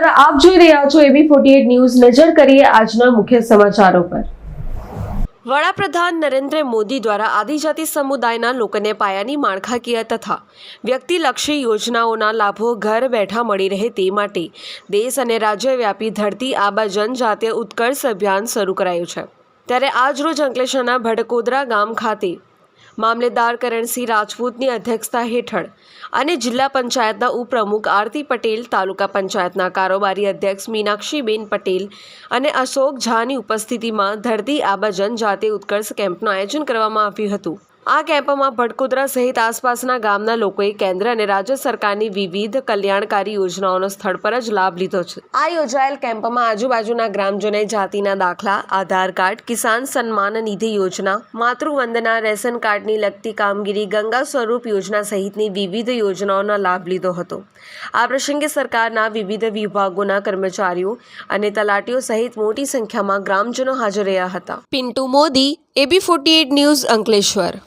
રહ્યા છો એબી forty news. નજર કરીએ આજના મુખ્ય સમાચારો પર. વડાપ્રધાન નરેન્દ્ર મોદી દ્વારા આદિજાતિ સમુદાયના લોકોને પાયાની માળખાકીય તથા વ્યક્તિલક્ષી યોજનાઓના લાભો ઘર બેઠા મળી રહે તે માટે દેશ અને રાજ્યવ્યાપી ધરતી આબા જનજાતીય ઉત્કર્ષ અભિયાન શરૂ કરાયું છે. ત્યારે આજરોજ અંકલેશ્વરના ભડકોદરા ગામ ખાતે મામલેદાર કરણસિંહ રાજપૂતની અધ્યક્ષતા હેઠળ અને જિલ્લા પંચાયતના ઉપપ્રમુખ આરતી પટેલ, તાલુકા પંચાયતના કારોબારી અધ્યક્ષ મીનાક્ષીબેન પટેલ અને અશોક ઝાની ઉપસ્થિતિમાં ધરતી આબા જનજાતિ ઉત્કર્ષ કેમ્પનું આયોજન કરવામાં આવ્યું હતું. આ કેમ્પમાં ભટકોદરા સહિત આસપાસના ગામના લોકોએ કેન્દ્ર અને રાજ્ય સરકારની વિવિધ કલ્યાણકારી યોજનાઓનો સ્થળ પર જ લાભ લીધો છે. આ યોજાયેલ કેમ્પમાં આજુબાજુના ગ્રામજનોએ જાતિના દાખલા, આધાર કાર્ડ, કિસાન સન્માન નિધિ યોજના, માતૃવંદના, રેશન કાર્ડની લગતી કામગીરી, ગંગા સ્વરૂપ યોજના સહિતની વિવિધ યોજનાઓનો લાભ લીધો હતો. આ પ્રસંગે સરકારના વિવિધ વિભાગોના કર્મચારીઓ અને તલાટીઓ સહિત મોટી સંખ્યામાં ગ્રામજનો હાજર રહ્યા હતા. Pintu Modi, AB forty news Ankleshwar.